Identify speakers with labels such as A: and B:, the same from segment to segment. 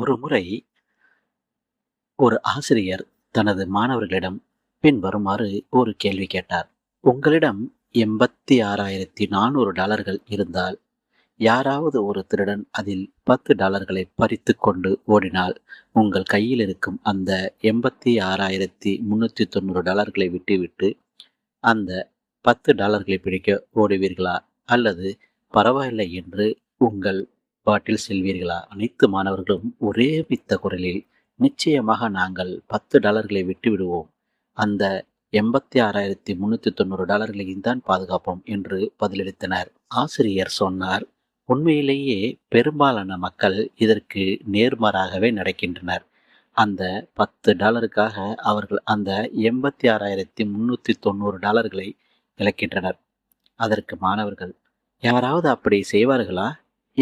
A: ஒரு முறை ஒரு ஆசிரியர் தனது மாணவர்களிடம் பின்வருமாறு ஒரு கேள்வி கேட்டார். உங்களிடம் எண்பத்தி ஆறாயிரத்தி நானூறு டாலர்கள் இருந்தால் யாராவது ஒரு திருடன் அதில் பத்து டாலர்களை பறித்து கொண்டு ஓடினால் உங்கள் கையில் இருக்கும் அந்த எண்பத்தி ஆறாயிரத்தி முன்னூற்றி தொண்ணூறு டாலர்களை விட்டுவிட்டு அந்த பத்து டாலர்களை பிடிக்க ஓடுவீர்களா? அல்லது பரவாயில்லை என்று உங்கள் பாட்டில் செல்வீர்களா? அனைத்து மாணவர்களும் ஒரே பித்த குரலில் நிச்சயமாக நாங்கள் பத்து டாலர்களை விட்டுவிடுவோம். அந்த எண்பத்தி ஆறாயிரத்தி முன்னூற்றி தொண்ணூறு டாலர்களையும் தான் பாதுகாப்போம் என்று பதிலளித்தனர். ஆசிரியர் சொன்னார் உண்மையிலேயே பெரும்பாலான மக்கள் இதற்கு நேர்மாறாகவே நடக்கின்றனர். அந்த பத்து டாலருக்காக அவர்கள் அந்த எண்பத்தி ஆறாயிரத்தி முன்னூற்றி தொண்ணூறு டாலர்களை இழக்கின்றனர். அதற்கு மாணவர்கள் யாராவது அப்படி செய்வார்களா?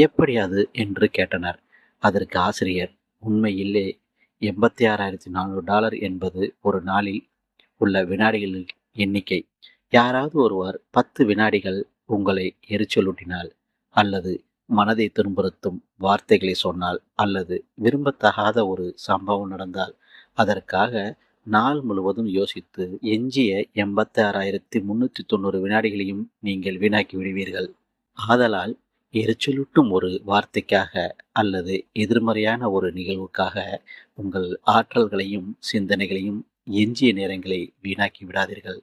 A: எப்படி அது என்று கேட்டனர். அதற்கு ஆசிரியர் உண்மையிலே எண்பத்தி ஆறாயிரத்தி நானூறு டாலர் என்பது ஒரு நாளில் உள்ள வினாடிகளின் எண்ணிக்கை. யாராவது ஒருவர் பத்து வினாடிகள் உங்களை எரிச்சலூட்டினால் அல்லது மனதை துன்புறுத்தும் வார்த்தைகளை சொன்னால் அல்லது விரும்பத்தகாத ஒரு சம்பவம் நடந்தால் அதற்காக நாள் முழுவதும் யோசித்து எஞ்சிய எண்பத்தி ஆறாயிரத்தி முன்னூற்றி தொண்ணூறு வினாடிகளையும் நீங்கள் வீணாக்கி விடுவீர்கள். ஆதலால் எரிச்சலூட்டும் ஒரு வார்த்தைக்காக அல்லது எதிர்மறையான ஒரு நிகழ்வுக்காக உங்கள் ஆற்றல்களையும் சிந்தனைகளையும் எஞ்சிய நேரங்களை வீணாக்கி விடாதீர்கள்.